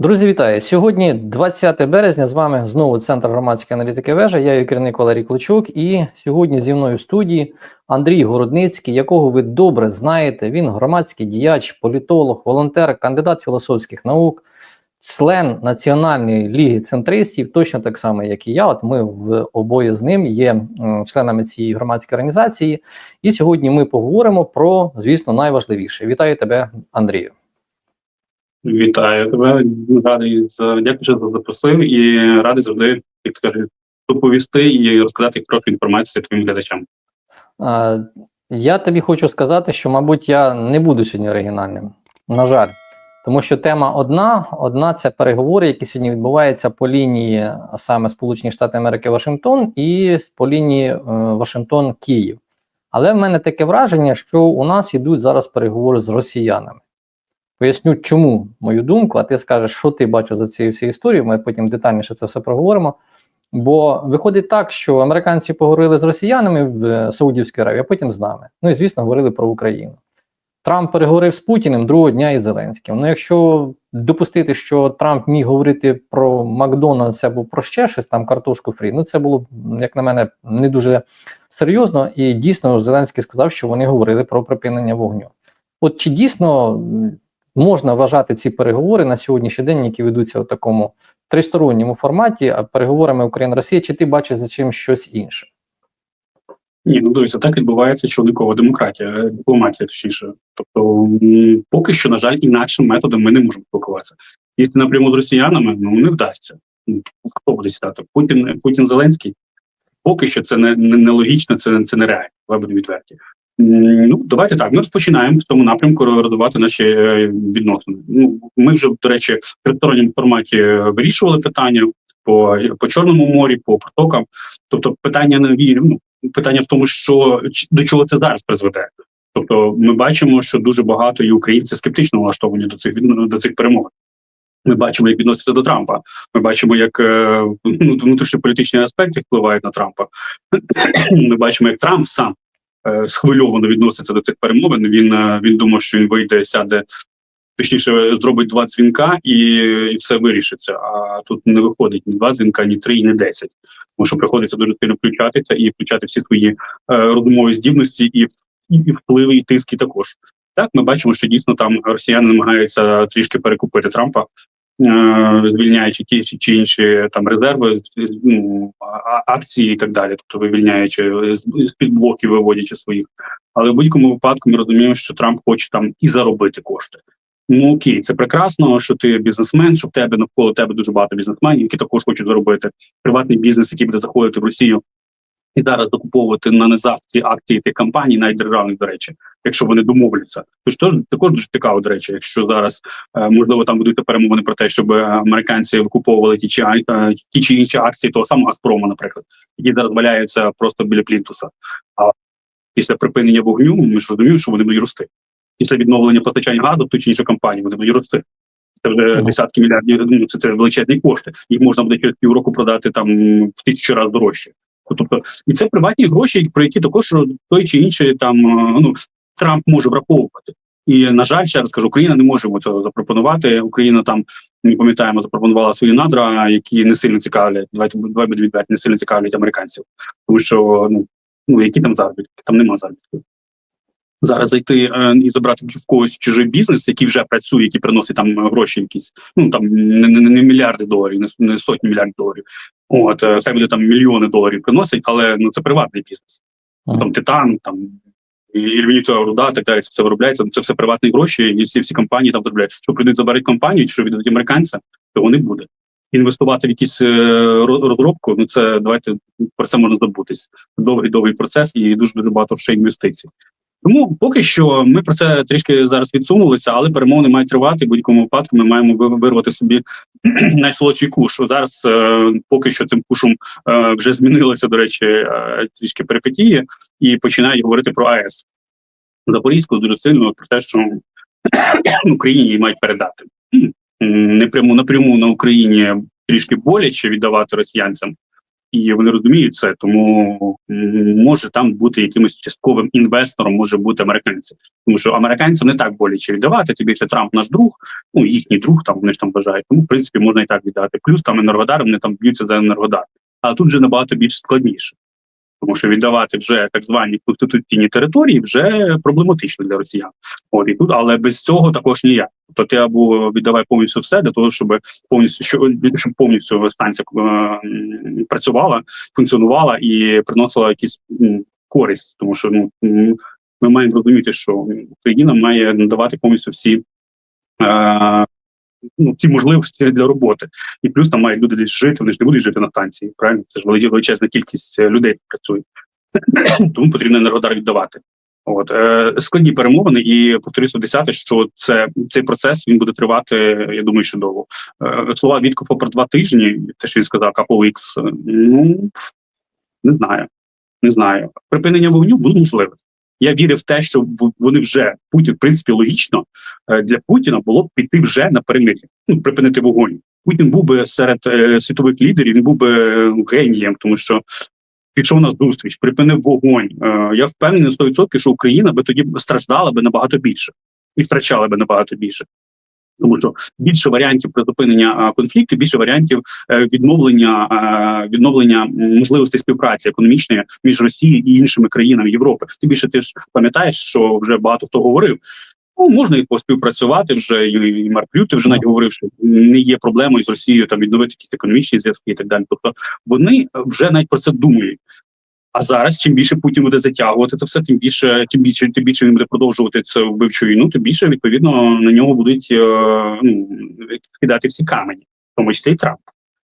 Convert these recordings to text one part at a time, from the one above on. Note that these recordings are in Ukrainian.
Друзі, вітаю! Сьогодні 20 березня. З вами знову Центр громадської аналітики вежа. Я її керівник Валерій Клочук. І сьогодні зі мною в студії Андрій Городницький, якого ви добре знаєте. Він громадський діяч, політолог, волонтер, кандидат філософських наук, член Національної ліги центристів, точно так само, як і я. От ми в обоє з ним є членами цієї громадської організації. І сьогодні ми поговоримо про, звісно, найважливіше. Вітаю тебе, Андрію. Вітаю тебе. Радий за дякую, що запросив і радий завжди, як кажеш, доповісти і розказати трохи інформацію твоїм глядачам. А, Я тобі хочу сказати, що, мабуть, я не буду сьогодні оригінальним. На жаль, тому що тема одна: одна це переговори, які сьогодні відбуваються по лінії саме Сполучені Штати Америки Вашингтон і по лінії е, Вашингтон-Київ. Але в мене таке враження, що у нас йдуть зараз переговори з росіянами. Поясню, чому мою думку, а ти скажеш, що ти бачиш за цією всією історією. Ми потім детальніше це все проговоримо. Бо виходить так, що американці поговорили з росіянами в е, Саудівській Аравії, а потім з нами. Ну і звісно, говорили про Україну. Трамп переговорив з Путіним другого дня із Зеленським. Ну, якщо допустити, що Трамп міг говорити про Макдональдс або про ще щось там картошку фрі, ну це було, як на мене, не дуже серйозно. І дійсно Зеленський сказав, що вони говорили про припинення вогню. От чи дійсно можна вважати ці переговори на сьогоднішній день, які ведуться у такому тристоронньому форматі, а переговорами Україна-Росія, чи ти бачиш за чим щось інше? Ні, ну дивіться, так відбувається човникова демократія, е, дипломатія, точніше. Тобто, поки що, на жаль, інакшим методом ми не можемо спілкуватися. Якщо напряму з росіянами, ну не вдасться. Ну, Хто буде сідати? Путін, Путін Зеленський. Поки що це не, не, не це, це нереально, будемо відверті. М, Ну, давайте так. Ми розпочинаємо в тому напрямку розвивати наші е, відносини. Ну, ми вже, до речі, в тристоронньому форматі е, вирішували питання по, по Чорному морі, по протокам. Тобто, питання не вірю. Ну, питання в тому, що до чого це зараз призведе. Тобто, ми бачимо, що дуже багато і українців скептично налаштовані до цих до цих перемовин. Ми бачимо, як відносяться до Трампа. Ми бачимо, як е, ну, внутрішньополітичні аспекти впливають на Трампа. Ми бачимо, як Трамп сам е, схвильовано відноситься до цих перемовин. Він е, він думав, що він вийде, сяде, точніше, зробить два дзвінка і, і все вирішиться. А тут не виходить ні два дзвінка, ні три, ні десять. Тому що приходиться дуже сильно включатися і включати всі свої е, розумові здібності і, і, і впливи, і тиски також. Так, ми бачимо, що дійсно там росіяни намагаються трішки перекупити Трампа, е, звільняючи ті чи, інші там резерви, ну, акції і так далі, тобто вивільняючи з під блоків, виводячи своїх. Але в будь-якому випадку ми розуміємо, що Трамп хоче там і заробити кошти. Ну окей, це прекрасно, що ти бізнесмен, що в тебе навколо тебе дуже багато бізнесменів, які також хочуть заробити приватний бізнес, який буде заходити в Росію. І зараз закуповувати на низах акції тих компаній, навіть державних, до речі, якщо вони домовляться. Тож теж також дуже цікаво, до речі, якщо зараз е, можливо там будуть перемовини про те, щоб американці викуповували ті чи е, ті чи інші акції того самого Газпрому, наприклад, які зараз валяються просто біля плінтуса. А після припинення вогню ми ж розуміємо, що вони будуть рости. Після відновлення постачання газу в ту чи іншу компанію вони будуть рости. Це вже Мгм. десятки мільярдів. Ну це, це величезні кошти. Їх можна буде через півроку продати там в тисячу разів дорожче. Тобто, і це приватні гроші, про які також той чи інший там е, ну Трамп може враховувати. І на жаль, ще раз кажу, Україна не може цього запропонувати. Україна там ми пам'ятаємо, запропонувала свої надра, які не сильно цікавлять. Давайте давай відверті, не сильно цікавлять американців, тому що ну ну які там заробітки, там нема заробітків. Зараз зайти е, і забрати в когось чужий бізнес, який вже працює, який приносить там е, гроші, якісь ну там не, не, не мільярди доларів, не, не сотні мільярдів доларів. От е, це буде там мільйони доларів приносить, але ну це приватний бізнес. Мгм. Там титан, там ільвінітова руда, так далі. Це все виробляється. Це все приватні гроші, і всі всі компанії там заробляють. Що прийдуть заберуть компанію, чи що віддадуть американцям, того не буде. Інвестувати в якісь розробку, ну це давайте про це можна забутись. Довгий довгий процес і дуже дуже багато ще інвестицій. Тому поки що ми про це трішки зараз відсунулися, але перемовини мають тривати. В будь-якому випадку ми маємо ви- вирвати собі найсолодший куш. Зараз е, поки що цим кушем е, вже змінилися, до речі, е, трішки перипетії, і починають говорити про АЕС. Запорізьку дуже сильно про те, що Україні її мають передати. М, Непряму напряму на Україні трішки боляче віддавати росіянцям. І вони розуміють це, тому може там бути якимось частковим інвестором, може бути американці, тому що американцям не так боляче віддавати. Тобі ще Трамп наш друг, ну їхній друг, там вони ж там бажають. Тому в принципі можна і так віддати. Плюс там енергодари вони там б'ються за енергодар. А тут вже набагато більш складніше. Тому що віддавати вже так звані конституційні території вже проблематично для росіян. От і тут, але без цього також ніяк. Тобто ти або віддавай повністю все для того, щоб повністю що щоб повністю станція е, працювала, функціонувала і приносила якісь користь, тому що ну ми маємо розуміти, що Україна має надавати повністю всі. Е, Ну, ці можливості для роботи, і плюс там мають люди десь жити. Вони ж не будуть жити на станції. Правильно, це ж величезна кількість е, людей працює, тому потрібно енергодар віддавати. От е, складні перемовини, і повторюся десяте, що це цей процес він буде тривати. Я думаю, що довго. Е, слова Віткофа про два тижні, те, що він сказав, е, ну не знаю, не знаю. Припинення вогню було можливе. Я вірив в те, що вони вже Путін, в принципі, логічно е, для Путіна було б піти вже на перемир'я, ну припинити вогонь. Путін був би серед е, світових лідерів, він був би е, генієм, тому що пішов на зустріч, припинив вогонь. Е, я впевнений на 100%, що Україна би тоді страждала би набагато більше і втрачала би набагато більше. Тому що більше варіантів призупинення конфлікту, більше варіантів е, відновлення відновлення можливостей співпраці економічної між Росією і іншими країнами Європи. Тим більше ти ж пам'ятаєш, що вже багато хто говорив. Ну, можна і поспівпрацювати вже, і, Марк Рюте вже навіть говорив, що не є проблемою з Росією там відновити якісь економічні зв'язки і так далі. Тобто вони вже навіть про це думають. А зараз, чим більше Путін буде затягувати це все, тим більше, тим більше, тим більше він буде продовжувати це вбивчу війну, тим більше відповідно на нього будуть е, ну, кидати всі камені, в тому числі і Трамп.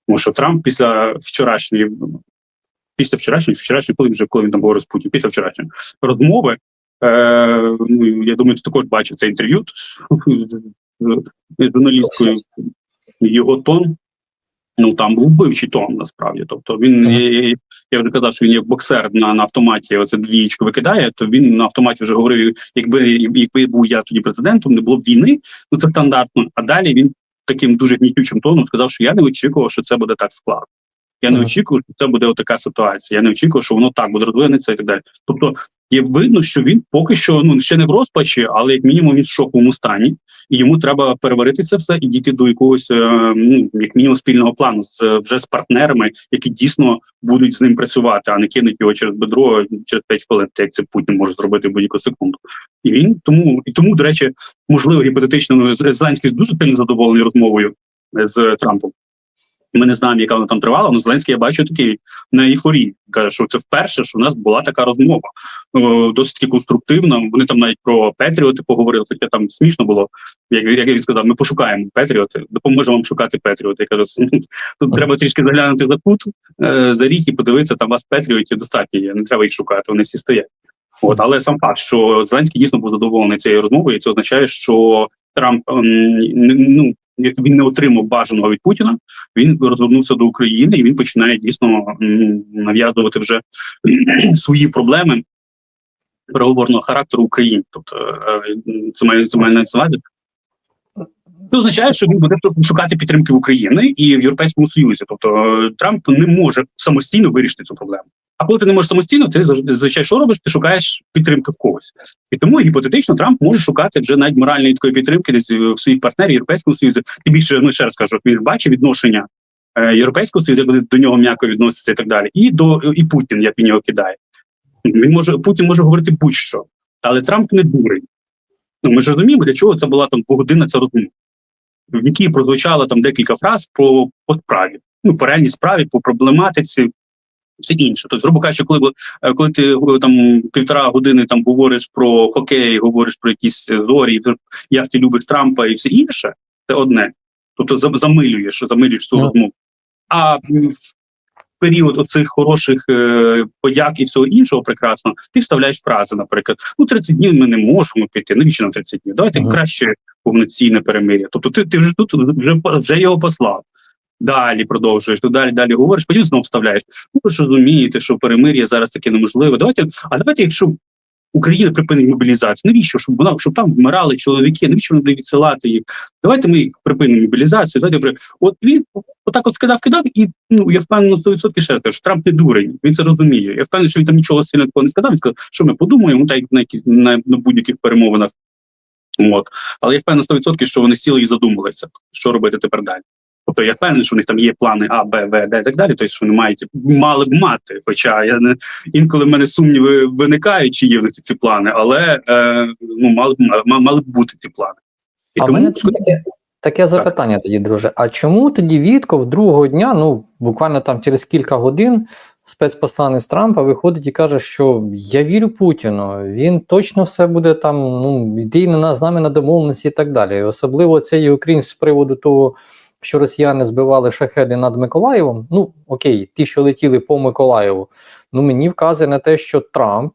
Тому що Трамп після вчорашньої, після вчорашньої, вчорашньої, коли вже коли він там говорив з Путіним, після вчорашньої розмови. Е, ну, я думаю, ти також бачив це інтерв'ю з з журналісткою. Його тон Ну там був вбивчий тон, насправді. Тобто він я, я вже казав, що він як боксер на, на автоматі оце двієчку викидає, то він на автоматі вже говорив, якби якби був я тоді президентом, не було б війни, ну це стандартно. А далі він таким дуже гнітючим тоном сказав, що я не очікував, що це буде так складно. Я не очікував, що це буде така ситуація. Я не очікував, що воно так буде розвинеться і так далі. Тобто, є видно, що він поки що ну ще не в розпачі, але як мінімум він в шоковому стані, і йому треба переварити це все і дійти до якогось е, ну як мінімум спільного плану з е, вже з партнерами, які дійсно будуть з ним працювати, а не кинуть його через бедро через 5 хвилин, як це Путін може зробити в будь-яку секунду. І він тому і тому, до речі, можливо, гіпотетично ну, Зеленський дуже сильно задоволений розмовою е, з Трампом. Ми не знаємо, яка вона там тривала, але Зеленський я бачу такий на ейфорії. Каже, що це вперше, що у нас була така розмова. Досить конструктивна. Вони там навіть про Петріоти поговорили, хоча там смішно було. Як, як він сказав, ми пошукаємо Петріоти, допоможемо вам шукати Петріоти. Я кажу, тут треба трішки заглянути за кут, е, за ріг і подивитися, там вас Петріотів достатньо є, не треба їх шукати, вони всі стоять. От, але сам факт, що Зеленський дійсно був задоволений цією розмовою, і це означає, що Трамп ем, ну, він не отримав бажаного від Путіна. Він розвернувся до України і він починає дійсно нав'язувати вже свої проблеми переговорного характеру Україні. Тобто е, це має це має на. Це означає, що він буде шукати підтримки України і в Європейському Союзі. Тобто е, Трамп не може самостійно вирішити цю проблему. А коли ти не можеш самостійно, ти зазвичай що робиш? Ти шукаєш підтримки в когось. І тому гіпотетично Трамп може шукати вже навіть моральної такої підтримки десь в своїх партнерів Європейського Союзу. Тим більше, ну ще раз кажу, він бачить відношення е, Європейського Союзу, як вони до нього м'яко відносяться і так далі. І до і Путін, як він його кидає. Він може Путін може говорити будь-що, але Трамп не дурень. Ну ми ж розуміємо, для чого це була там двогодинна ця розмова, в якій прозвучало там декілька фраз по, по справі, ну по реальній справі, по проблематиці, все інше. Тобто, грубо кажучи, коли е, коли ти е, там півтора години там говориш про хокей, говориш про якісь е, зорі, як ти любиш Трампа і все інше, це одне. Тобто замилюєш, замилюєш цю Ну. розмову. А в період оцих хороших е, подяк і всього іншого прекрасного, ти вставляєш фрази, наприклад, ну 30 днів ми не можемо піти. Навіщо нам 30 днів? Давайте Ага. краще повноцінне перемир'я. Тобто ти, ти вже тут вже, вже його послав. Далі продовжуєш, то далі далі говориш, потім знову вставляєш. Ну ви ж розумієте, що перемир'я зараз таке неможливе. Давайте, а давайте, якщо Україна припинить мобілізацію. Навіщо? Щоб вона щоб там вмирали чоловіки, навіщо вони відсилати їх? Давайте ми їх припинимо мобілізацію. Давайте при- от він отак от скидав, кидав, і ну я впевнений на 100% ще кажу, що Трамп не дурень. Він це розуміє. Я впевнений, що він там нічого сильно такого не сказав. Він сказав, що ми подумаємо, ну, так на які на, на будь-яких перемовинах. От. Але я впевнений на 100%, що вони сіли і задумалися, що робити тепер далі. Тобто я впевнений, що у них там є плани А, Б, В, Д і так далі. Тобто, що вони мають мали б мати. Хоча я не інколи в мене сумніви виникають, чи є в них ці плани, але е, ну мали б ма- мали б бути ці плани. І А тому мене таке, таке запитання тоді, друже. А чому тоді Вітков другого дня, ну буквально там через кілька годин, спецпосланець Трампа виходить і каже, що я вірю Путіну, він точно все буде там, ну, йти на з нами на домовленості і так далі. І особливо цей українськ з приводу того, що росіяни збивали шахеди над Миколаєвом. Ну, окей, ті, що летіли по Миколаєву, ну мені вказує на те, що Трамп,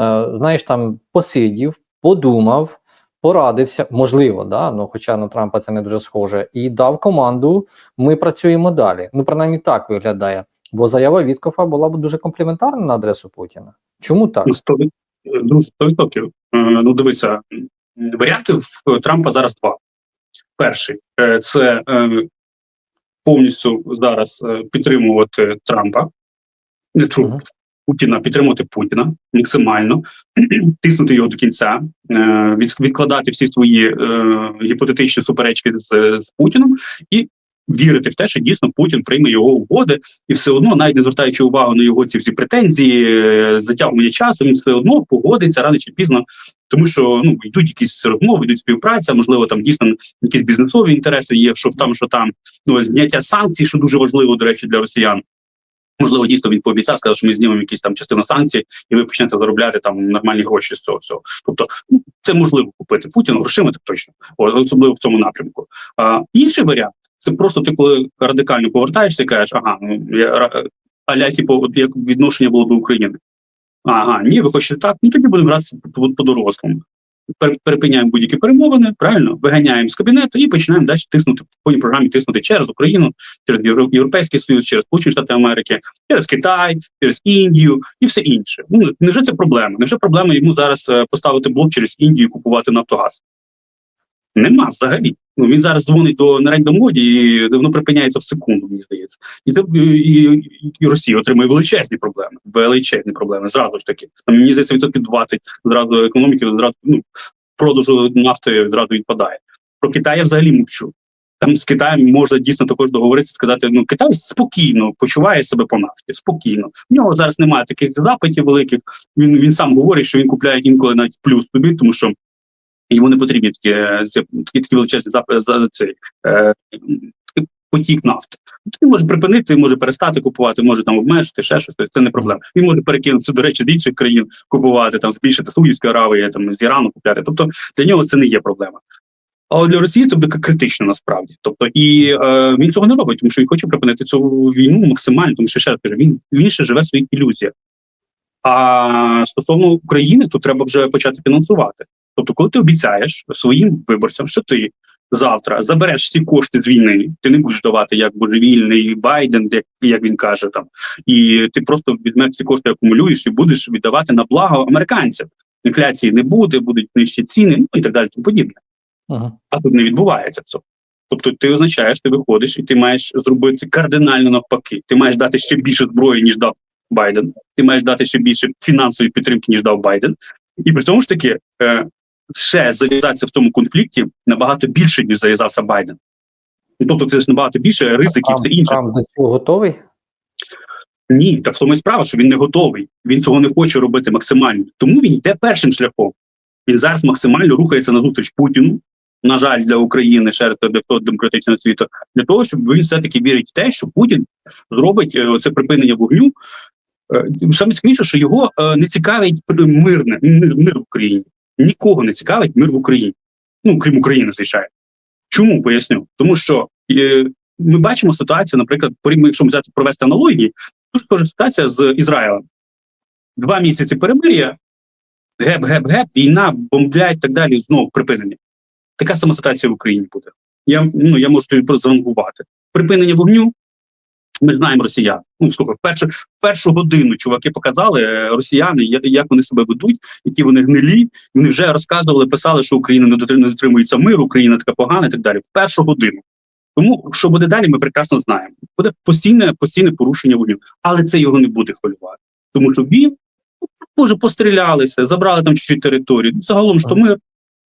е, знаєш, там посидів, подумав порадився, можливо, да, ну хоча на Трампа це не дуже схоже, і дав команду: ми працюємо далі. Ну, принаймні так виглядає. Бо заява Віткофа була б дуже компліментарна на адресу Путіна. Чому так? Ну, сто- е, Друже, 100%. Е, Ну, дивися, варіантів Трампа зараз два. Перший е, це е, повністю зараз е, підтримувати Трампа, не тру. Путіна, підтримувати Путіна максимально, тиснути його до кінця, відкладати всі свої гіпотетичні суперечки з, з Путіном і вірити в те, що дійсно Путін прийме його угоди, і все одно, навіть не звертаючи увагу на його ці всі претензії, е, затягування часу, він все одно погодиться рано чи пізно, тому що ну йдуть якісь розмови, йдуть співпраця, можливо, там дійсно якісь бізнесові інтереси є, що там, що там ну зняття санкцій, що дуже важливо, до речі, для росіян. Можливо, дійсно він пообіцяв, сказав, що ми знімемо якісь там частину санкцій, і ви почнете заробляти там нормальні гроші з цього всього. Тобто, ну, це можливо купити Путіна грошима, так точно, особливо в цьому напрямку. А, інший варіант це просто ти, коли радикально повертаєшся і кажеш, ага, ну я аля, типу, як відношення було до України. Ага, ні, ви хочете так, ну тоді будемо гратися по- по-дорослому. Перепиняємо будь-які перемовини, правильно, виганяємо з кабінету і починаємо далі тиснути по програмі тиснути через Україну, через Європейський Союз, через Сполучені Штати Америки, через Китай, через Індію і все інше. Ну невже це проблема? Невже проблема йому зараз е, поставити блок через Індію і купувати Нафтогаз? Нема взагалі. Ну він зараз дзвонить до нарендомоді і воно припиняється в секунду, мені здається. І, і, і Росія отримує величезні проблеми. Величезні проблеми. Зразу ж таки. Там мені здається, відсотків 20 зразу економіки, зразу ну, продажу нафти зразу відпадає. Про Китай я взагалі мовчу. Там з Китаєм можна дійсно також договоритися, сказати, ну Китай спокійно почуває себе по нафті, спокійно. В нього зараз немає таких запитів великих. Він він сам говорить, що він купляє інколи навіть плюс тобі, тому що йому не потрібні такі, е, такі, такі величезні запити за цей е, потік нафти. Він може припинити, може перестати купувати, може там обмежити ще щось. тобто Це не проблема. Він може перекинутися, до речі, з інших країн купувати, там збільшити Саудівської Аравії, там з Ірану купляти. Тобто для нього це не є проблема. А от для Росії це буде критично насправді. Тобто, і е, він цього не робить, тому що він хоче припинити цю війну максимально, тому що ще раз кажу, він, він живе в своїх ілюзіях. А стосовно України, то треба вже почати фінансувати. Тобто, коли ти обіцяєш своїм виборцям, що ти завтра забереш всі кошти з війни, ти не будеш давати як божевільний Байден, як, як він каже там, і ти просто візьмеш всі кошти акумулюєш і будеш віддавати на благо американцям. Інфляції не буде, будуть нижчі ціни, ну і так далі, тому подібне. Угу. А тут не відбувається цього. Тобто, ти означаєш, ти виходиш і ти маєш зробити кардинально навпаки. Ти маєш дати ще більше зброї, ніж дав Байден. Ти маєш дати ще більше фінансової підтримки, ніж дав Байден. І при цьому ж таки е, ще зав'язатися в цьому конфлікті набагато більше, ніж зав'язався Байден. Тобто це ж набагато більше ризиків, все інше. Трамп до цього готовий? Ні, так в тому і справа, що він не готовий. Він цього не хоче робити максимально. Тому він йде першим шляхом. Він зараз максимально рухається назустріч Путіну. На жаль, для України ще раз для того демократичного світу, для того, щоб він все-таки вірить в те, що Путін зробить е, це припинення вогню. Е, Саме цікавіше, що його е, не цікавить мирне мир, мир в Україні. Нікого не цікавить мир в Україні. Ну крім України, звичайно. Чому поясню? Тому що е, ми бачимо ситуацію, наприклад, якщо взяти провести аналогії, дуже схожа ситуація з Ізраїлем. Два місяці перемир'я, геп-геп-геп, війна, бомблять так далі, знову припинення. Така сама ситуація в Україні буде. Я, ну, я можу тобі зрангувати. Припинення вогню, Ми знаємо росіян. Ну слухай, першу першу годину чуваки показали е, росіяни, як вони себе ведуть, які вони гнилі. Вони вже розказували, писали, що Україна не дотри- дотримується миру, Україна така погана і так далі. Першу годину. Тому що буде далі, ми прекрасно знаємо. Буде постійне постійне порушення вогню, але це його не буде хвилювати, тому що він може пострілялися, забрали там чуть-чуть територію. Ну, Загалом що мир.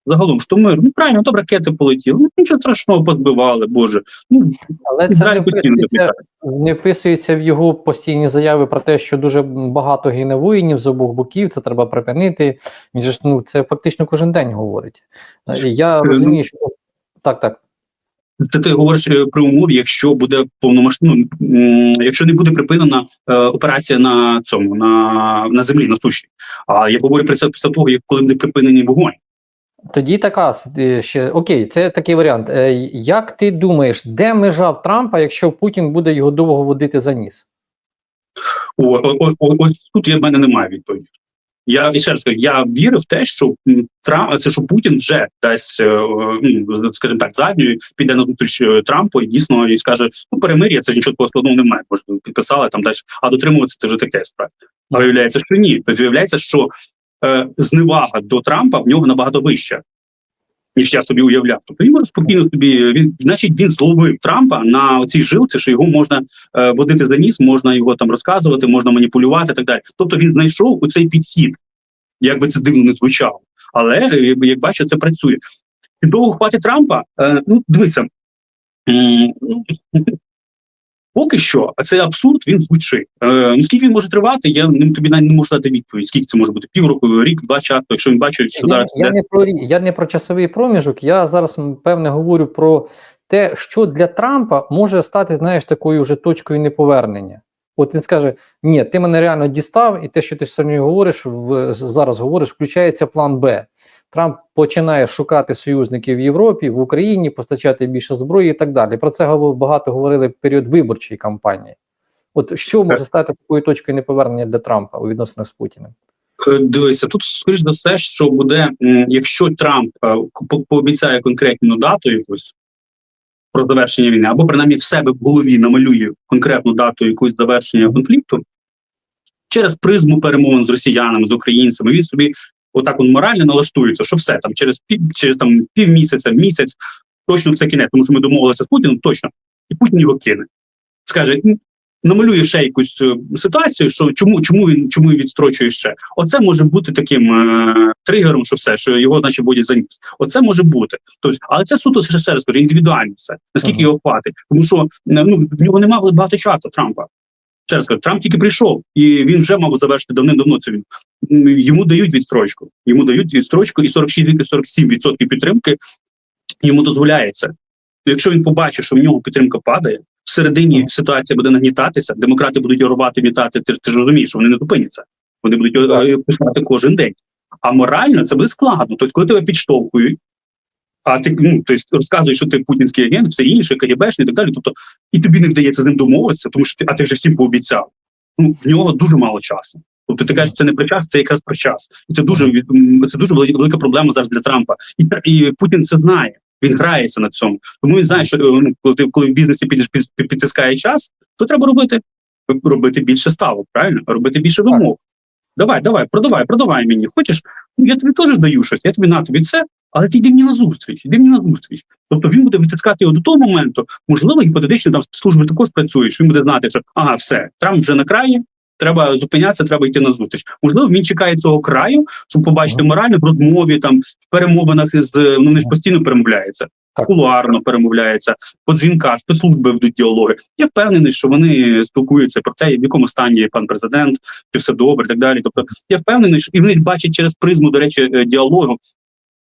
Загалом що мир. Ну правильно, там ракети полетіли. Ну нічого страшного позбивали, Боже. Ну Але це не вписується, не вписується в його постійні заяви про те, що дуже багато гине воїнів з обох боків, це треба припинити. Він же ну це фактично кожен день говорить. Е, Я ну, розумію, що так, так. Це ти говориш е, при умові, якщо буде повномасштабно, ну, якщо не буде припинена е, операція на цьому на, на землі, на суші. А я говорю про це після того, як коли буде припинений вогонь. Тоді така е, ще окей, це такий варіант. Е, Як ти думаєш, де межа в Трампа, якщо Путін буде його довго водити за ніс? О, о, о, о, ось тут в мене немає відповіді. Я і ще раз кажу, я вірю в те, що Трамп, це що Путін вже дасть, е, ну скажімо так, задньою, піде на зустріч Трампу і дійсно і скаже: ну перемир'я, це ж нічого такого складного немає. Може підписали там далі, а дотримуватися це вже таке справа. А виявляється, що ні. Тобто виявляється, що е, зневага до Трампа в нього набагато вища. Ніж я собі уявляв. Тобто він може спокійно собі. Він значить він зловив Трампа на оцій жилці, що його можна е, водити за ніс, можна його там розказувати, можна маніпулювати і так далі. Тобто він знайшов у цей підхід, як би це дивно не звучало. Але е, як бачу, це працює. І довго хватить Трампа. Е, ну, дивися. Поки що, а цей абсурд він звучить. Е, ну скільки він може тривати, я не тобі навіть не можу дати відповідь. Скільки це може бути? Півроку, рік, два часу, якщо він бачить, що Я, зараз я, не про, я не про часовий проміжок, я зараз певне говорю про те, що для Трампа може стати, знаєш, такою вже точкою неповернення. От він скаже: ні, ти мене реально дістав, і те, що ти сьогодні говориш, в, зараз говориш, включається план Б. Трамп починає шукати союзників в Європі, в Україні, постачати більше зброї і так далі. Про це багато говорили в період виборчої кампанії. От що може стати такою точкою неповернення для Трампа у відносинах з Путіним? Е, Дивися, тут скоріш за все, що буде, якщо Трамп е, пообіцяє конкретну дату якусь про завершення війни, або принаймні в себе в голові намалює конкретну дату якусь завершення конфлікту, через призму перемовин з росіянами, з українцями, він собі отак он морально налаштується, що все там через пів через там півмісяця, місяць, точно все кінець, тому що ми домовилися з Путіним, точно, і Путін його кине. Скаже, намалює ще якусь е, ситуацію, що чому, чому він чому він відстрочує ще? Оце може бути таким е, тригером, що все, що його, значить, водять за ніс. Оце може бути. Тобто, але це суто ще ще раз кажу, індивідуально все. Наскільки Ага. його хватить, тому що ну в нього немає багато часу Трампа. Ще раз кажу, Трамп тільки прийшов, і він вже мав завершити давним-давно це він. Йому дають відстрочку. Йому дають відстрочку, і 46-47% підтримки йому дозволяється. Якщо він побачить, що в нього підтримка падає, всередині ситуація буде нагнітатися, демократи будуть його рвати, мітати. Ти, ти ж розумієш, що вони не зупиняться. Вони будуть Так. е, писати кожен день. А морально це буде складно. Тобто, коли тебе підштовхують, а ти ну тобто, розказуєш, що ти путінський агент, все інше, КГБшний і так далі. Тобто, і тобі не вдається з ним домовитися, тому що ти, а ти вже всім пообіцяв. Ну в нього дуже мало часу. Тобто ти кажеш, це не про час, це якраз про час. І це дуже це дуже велика проблема зараз для Трампа. І, і Путін це знає. Він грається на цьому. Тому він знає, що е, ну, коли ти коли в бізнесі під, під, під, підтискає час, то треба робити робити більше ставок, правильно? Робити більше вимог. Давай, давай, продавай, продавай мені. Хочеш? Ну я тобі теж даю щось, я тобі на тобі це, але ти йди мені на зустріч, йди мені на зустріч. Тобто він буде витискати його до того моменту, можливо, гіпотетично там служби також працюють, що він буде знати, що ага, все, Трамп вже на краї. Треба зупинятися, треба йти на зустріч. Можливо, він чекає цього краю, щоб побачити Ага. морально в розмові, там в перемовинах із ну вони ж постійно перемовляються, Так. кулуарно перемовляються, по дзвінках, спецслужби ведуть діалоги. Я впевнений, що вони спілкуються про те, в якому стані пан президент, чи все добре, і так далі. Тобто я впевнений, що і вони бачать через призму, до речі, е, діалогу,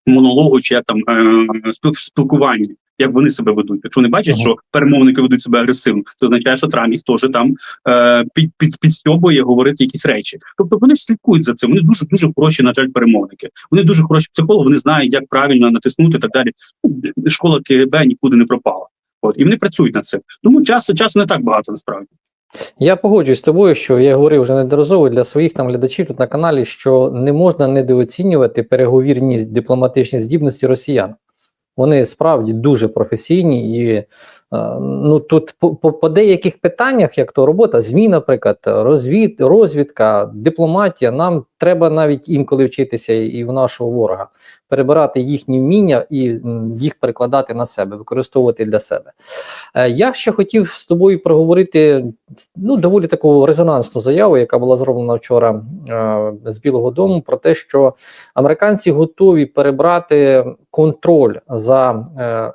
монологу, чи як там е, спілкування. Як вони себе ведуть? Якщо вони бачать, Ага. що перемовники ведуть себе агресивно, це означає, що Трамп їх теж там е, під, під, підстьобує говорити якісь речі. Тобто вони ж слідкують за цим. Вони дуже дуже хороші, на жаль, перемовники. Вони дуже хороші психологи, вони знають, як правильно натиснути і так далі. Ну, Школа КГБ нікуди не пропала. От і вони працюють над цим. Тому часу часу не так багато насправді. Я погоджуюсь з тобою, що я говорив вже неодноразово для своїх там глядачів тут на каналі, що не можна недооцінювати переговірні дипломатичні здібності росіян. Вони справді дуже професійні і Ну тут по, по, деяких питаннях, як то робота, ЗМІ, наприклад, розвід, розвідка, дипломатія, нам треба навіть інколи вчитися і в нашого ворога, перебирати їхні вміння і їх перекладати на себе, використовувати для себе. Е, Я ще хотів з тобою проговорити ну, доволі таку резонансну заяву, яка була зроблена вчора е, з Білого Дому, про те, що американці готові перебрати контроль за. Е,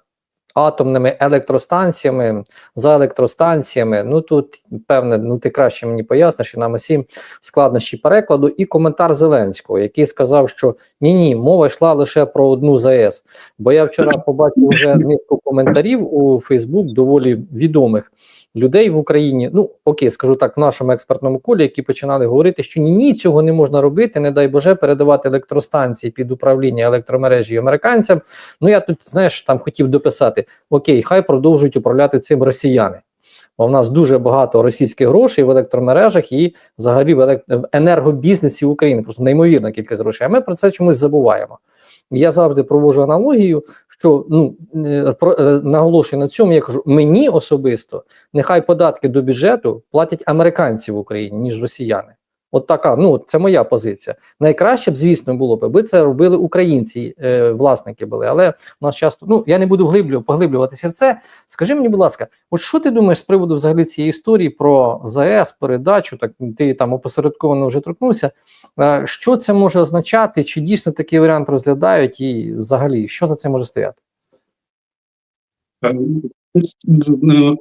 Атомними електростанціями за електростанціями. Ну тут певне, ну ти краще мені поясниш, і нам усім складнощі перекладу, і коментар Зеленського, який сказав, що ні, ні, мова йшла лише про одну ЗАЕС. Бо я вчора побачив вже низку коментарів у Фейсбук доволі відомих людей в Україні. Ну окей, скажу так, в нашому експертному колі, які починали говорити, що ні, ні, цього не можна робити, не дай Боже, передавати електростанції під управління електромережі американцям. Ну я тут знаєш там хотів дописати: окей, хай продовжують управляти цим росіяни. Бо в нас дуже багато російських грошей в електромережах і взагалі в, елект... в енергобізнесі України. Просто неймовірна кількість грошей. А ми про це чомусь забуваємо. Я завжди проводжу аналогію, що ну е, про е, наголошую на цьому. Я кажу, мені особисто нехай податки до бюджету платять американці в Україні, ніж росіяни. От така, ну це моя позиція. Найкраще б, звісно, було б, аби це робили українці, е, власники були. Але у нас часто, ну я не буду вглиблю, поглиблюватися в це. Скажи мені, будь ласка, от що ти думаєш з приводу взагалі цієї історії про ЗАЕС, передачу? Так ти там опосередковано вже торкнувся. Е, що це може означати? Чи дійсно такий варіант розглядають, і взагалі що за це може стояти?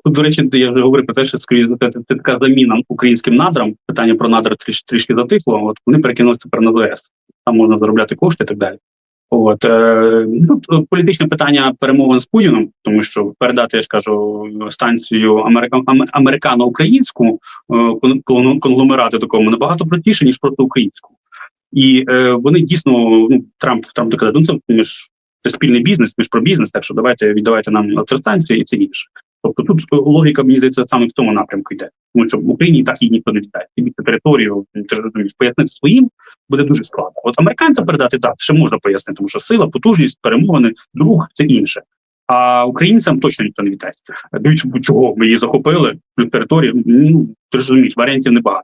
До речі, я вже говорив про те, що скоріше за це така заміна українським надрам. Питання про надра трішки трішки затихло. От вони перекинулися тепер на ЗС. Там можна заробляти кошти і так далі. От е, ну, політичне питання перемовин з Путіном, тому що передати, я ж кажу, станцію америка, американо-українську е, конгломерату такому набагато простіше, ніж просто українську. І е, вони дійсно ну Трамп Трамп доказав, ну це між це спільний бізнес, між про бізнес, так що давайте віддавайте нам електростанцію і це інше. Тобто тут логіка мені здається саме в тому напрямку йде. Тому що в Україні так її ніхто не віддає. Тобі територію ти розумієш, пояснити своїм буде дуже складно. От американцям передати так, ще можна пояснити, тому що сила, потужність, перемовини, друг це інше. А українцям точно ніхто не віддасть. Дивіться, чого ми її захопили територію. Ну ти розумієш, варіантів небагато.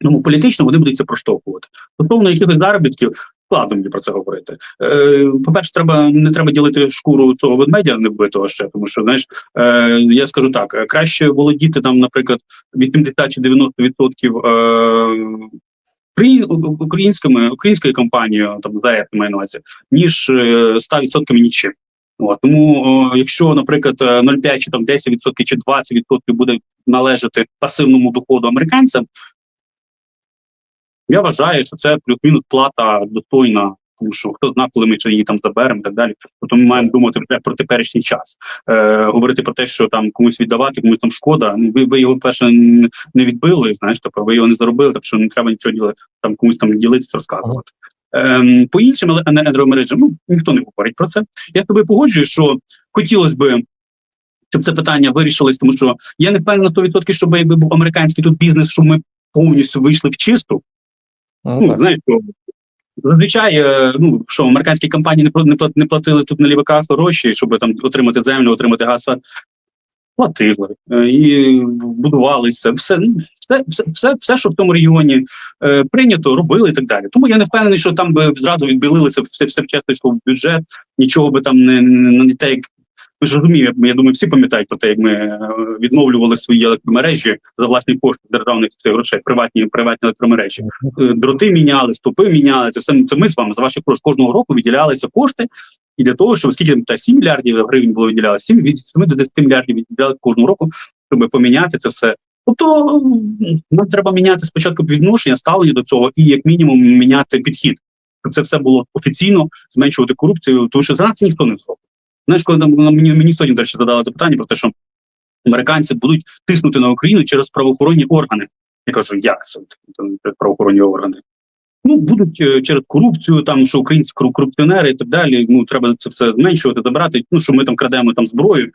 Тому політично вони будуть це проштовхувати. Стосовно якихось заробітків, складно мені про це говорити. Е, По-перше, треба не треба ділити шкуру цього ведмедя не вбитого ще, тому що знаєш, е, я скажу так: краще володіти там, наприклад, 80 чи 90 відсотків. Е, Українськими українською компанією там ЗАЕС маю на увазі, ніж 100% нічим. От, тому, о, якщо, наприклад, 0,5 чи там 10% чи 20% буде належати пасивному доходу американцям, я вважаю, що це плюс-мінус плата достойна, тому що хто знає, коли ми чи її там заберемо і так далі. Тобто ми маємо думати про теперішній час. Е, Говорити про те, що там комусь віддавати, комусь там шкода. Ну ви, ви його перше не відбили. Знаєш, тобто ви його не заробили, так що не треба нічого ділити, там комусь там ділитися, розказувати. Ем, По іншим енергомережам ну ніхто не говорить про це. Я з тобою погоджую, що хотілося би. Щоб це питання вирішилось, тому що я не впевнений на 100%, щоб якби був американський тут бізнес, щоб ми повністю вийшли в чисту. Ну, ну знаєш, що зазвичай, е, ну що американські компанії не не платили тут на лівиках гроші, щоб там отримати землю, отримати газ. Платили е, і будувалися, все, ну, все, все, все, все, що в тому регіоні е, прийнято, робили і так далі. Тому я не впевнений, що там би зразу відбілилися все все вчасно в бюджет, нічого би там не не, не те, як ми ж розуміємо, я думаю, всі пам'ятають про те, як ми е, відновлювали свої електромережі за власні кошти державних цих грошей, приватні приватні електромережі. Е, дроти міняли, стопи міняли. Це все це ми з вами за ваші кошти кожного року виділялися кошти. І для того, щоб скільки там 7 мільярдів гривень було виділялося, 7 від 7 до 10 мільярдів відділяли кожного року, щоб поміняти це все. Тобто нам треба міняти спочатку відношення, ставлення до цього, і як мінімум міняти підхід, щоб це все було офіційно, зменшувати корупцію, тому що зараз це ніхто не зробить. Знаєш, коли мені мені сьогодні речі задали запитання про те, що американці будуть тиснути на Україну через правоохоронні органи. Я кажу, як це через правоохоронні органи? Ну, будуть е, через корупцію, там що українські корупціонери і так далі. Ну треба це все зменшувати, забрати. Ну що ми там крадемо там зброю.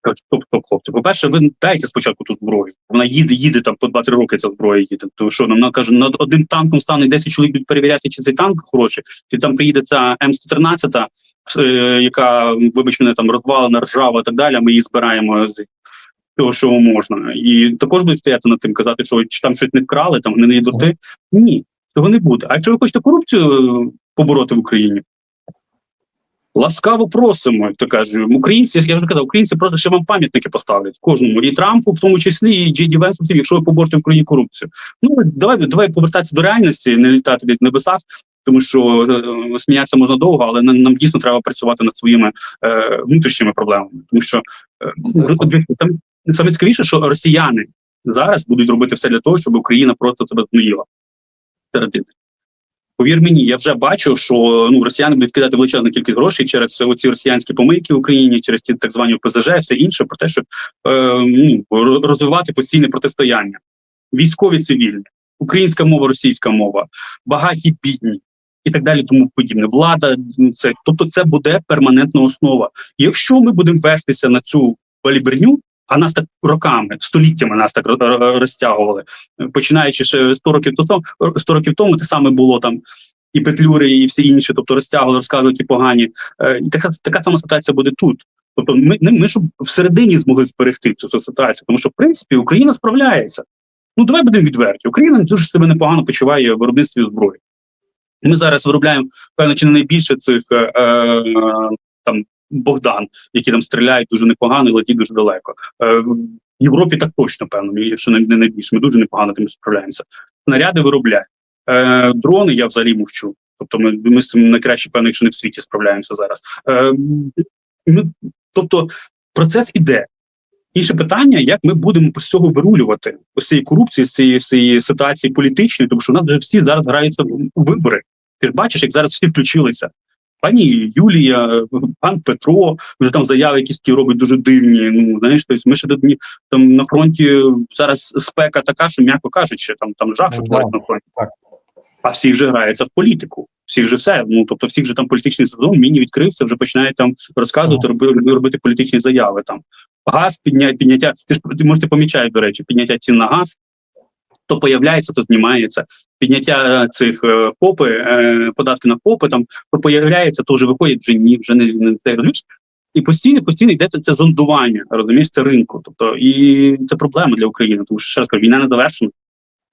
Стоп, стоп, хлопці. По-перше, ви дайте спочатку ту зброю. Вона їде, їде там по 2-3 роки ця зброя їде. То що нам каже, над одним танком стане 10 чоловік будуть перевіряти, чи цей танк хороший, чи там приїде ця М113, е, яка, вибач мене, там розвалена, ржава і так далі. Ми її збираємо з того, що можна. І також будуть стояти над тим, казати, що чи там щось не вкрали, там не їдоти. Ні, цього не буде. А якщо ви хочете корупцію е, побороти в Україні? Ласкаво просимо, як то кажуть. Українці, я вже казав, українці просто ще вам пам'ятники поставлять кожному і Трампу, в тому числі, і Джей Ді Венсу, якщо ви поборете в Україні корупцію. Ну давай давай повертатися до реальності, не літати десь в небесах, тому що е, сміятися можна довго, але нам, нам дійсно треба працювати над своїми е, внутрішніми проблемами. Тому що е, там саме цікавіше, що росіяни зараз будуть робити все для того, щоб Україна просто себе них. Повір мені, я вже бачу, що ну росіяни будуть кидати величезну кількість грошей через оці росіянські помийки в Україні, через ті так звані ПЗЖ, все інше про те, щоб е, ну, розвивати постійне протистояння. Військові цивільні, українська мова, російська мова, багаті бідні і так далі, тому подібне. Влада ну, це тобто, це буде перманентна основа. Якщо ми будемо вестися на цю баліберню, а нас так роками, століттями нас так ро- ро- розтягували, починаючи ще 100 років тому, 100 років тому те саме було там і петлюри, і всі інші, тобто розтягували, розказували які погані. Е, і така така сама ситуація буде тут. Тобто, ми, ми, щоб всередині змогли зберегти цю ситуацію, тому що в принципі Україна справляється. Ну давай будемо відверті. Україна дуже себе непогано почуває в виробництві зброї. Ми зараз виробляємо певно чи не найбільше цих е, е, там Богдан, які там стріляють дуже непогано і летять дуже далеко. Е, в Європі так точно певно, якщо не найбільше. Ми дуже непогано тим справляємося. Снаряди виробляють. Е, дрони я взагалі мовчу. Тобто ми, ми з цим найкраще, певно, якщо не в світі справляємося зараз. Е, ми, тобто процес іде. Інше питання, як ми будемо з цього вирулювати ось цієї корупції, з цієї, з цієї ситуації політичної, тому що у нас всі зараз граються в вибори. Ти бачиш, як зараз всі включилися. Пані Юлія, пан Петро, вже там заяви якісь ті робить дуже дивні. Ну знаєш, тобто ми ще тут ні- там на фронті зараз спека така, що м'яко кажучи, там там жах, що Ну, творить на фронті. так. А всі вже граються в політику. Всі вже все. Ну тобто, всіх вже там політичний сезон, міні відкрився, вже починають там розказувати, роби- робити політичні заяви. Там газ підня, підняття. Ти ж ти можете помічаєш, до речі, підняття цін на газ. То появляється, то знімається. Підняття е, цих е, попи, е, податки на попи, там то появляється, то вже виходить вже ні, вже не, не це розумієш? І постійно, постійно йде це зондування, розумієш, це ринку. Тобто, і це проблема для України, тому що ще раз кажу, війна не завершена.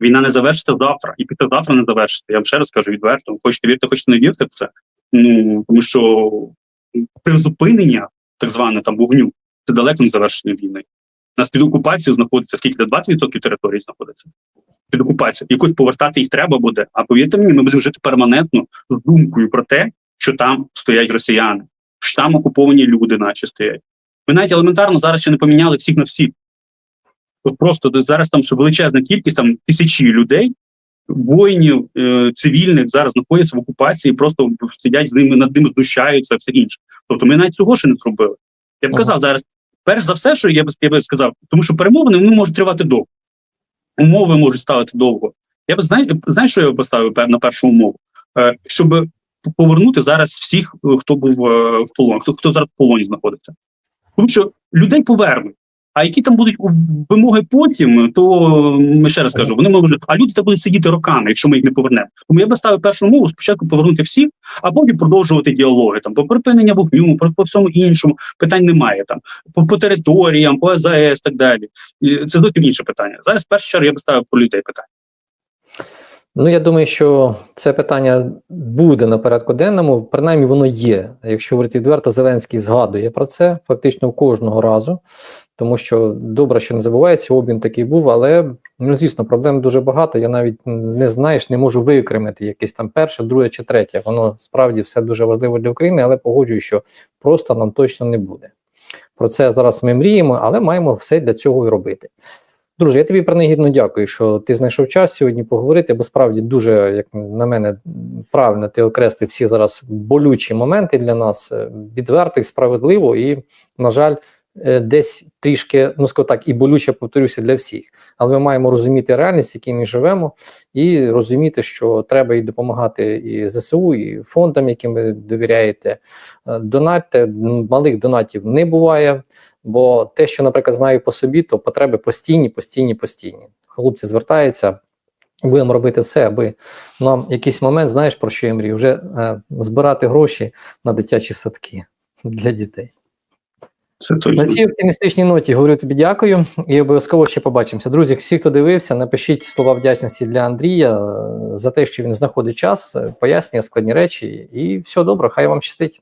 Війна не завершиться завтра, і післязавтра не завершиться. Я вам ще раз кажу відверто. Хочете вірте, хочете не вірте в це. Ну тому що призупинення, так зване там вогню, це далеко не завершення війни. У нас під окупацією знаходиться скільки де 20% території знаходиться під окупацією. Якось повертати їх треба буде. А повірте мені, ми будемо жити перманентно з думкою про те, що там стоять росіяни, що там окуповані люди, наче стоять. Ми навіть елементарно зараз ще не поміняли всіх на всіх. От просто зараз там величезна кількість там тисячі людей, воїнів е, цивільних зараз знаходяться в окупації, просто сидять з ними над ними знущаються, все інше. Тобто ми навіть цього ще не зробили. Я б Ага. казав зараз, перш за все, що я б я би сказав, тому що перемовини вони можуть тривати довго. Умови можуть ставити довго. Я б знає, знаєш, що я поставив на першу умову? Е, щоб повернути зараз всіх, е, хто був е, в полоні, хто, хто зараз в полоні знаходиться. Тому що людей повернуть. А які там будуть вимоги потім, то ще раз кажу, вони можуть, а люди там будуть сидіти роками, якщо ми їх не повернемо. Тому я би ставив першу умову спочатку повернути всіх, а потім продовжувати діалоги там по припинення вогню, по, по всьому іншому питань немає там по, по територіям, по АЗС, так далі. І це зовсім інше питання. Зараз в першу чергу я би ставив про людей питання. Ну, я думаю, що це питання буде на порядку денному, принаймні воно є. Якщо говорити відверто, Зеленський згадує про це фактично кожного разу, тому що добре, що не забувається, обмін такий був, але ну, звісно, проблем дуже багато. Я навіть не знаєш, не можу виокремити якесь там перше, друге чи третє. Воно справді все дуже важливо для України, але погоджую, що просто нам точно не буде. Про це зараз ми мріємо, але маємо все для цього і робити. Друже, я тобі принагідно дякую, що ти знайшов час сьогодні поговорити, бо справді дуже, як на мене, правильно ти окреслив всі зараз болючі моменти для нас, е, відверто і справедливо, і, на жаль, десь трішки, ну скажу так, і болюче повторюся для всіх. Але ми маємо розуміти реальність, в якій ми живемо, і розуміти, що треба і допомагати і ЗСУ, і фондам, яким ви довіряєте. Е, Донатьте, малих донатів не буває. Бо те, що, наприклад, знаю по собі, то потреби постійні, постійні, постійні. Хлопці звертаються, будемо робити все, аби нам якийсь момент, знаєш про що я мрію, вже е, збирати гроші на дитячі садки для дітей. Це На цій оптимістичній ноті говорю тобі дякую і обов'язково ще побачимося. Друзі, всі, хто дивився, напишіть слова вдячності для Андрія е, за те, що він знаходить час, е, пояснює складні речі. І всього доброго, хай вам щастить.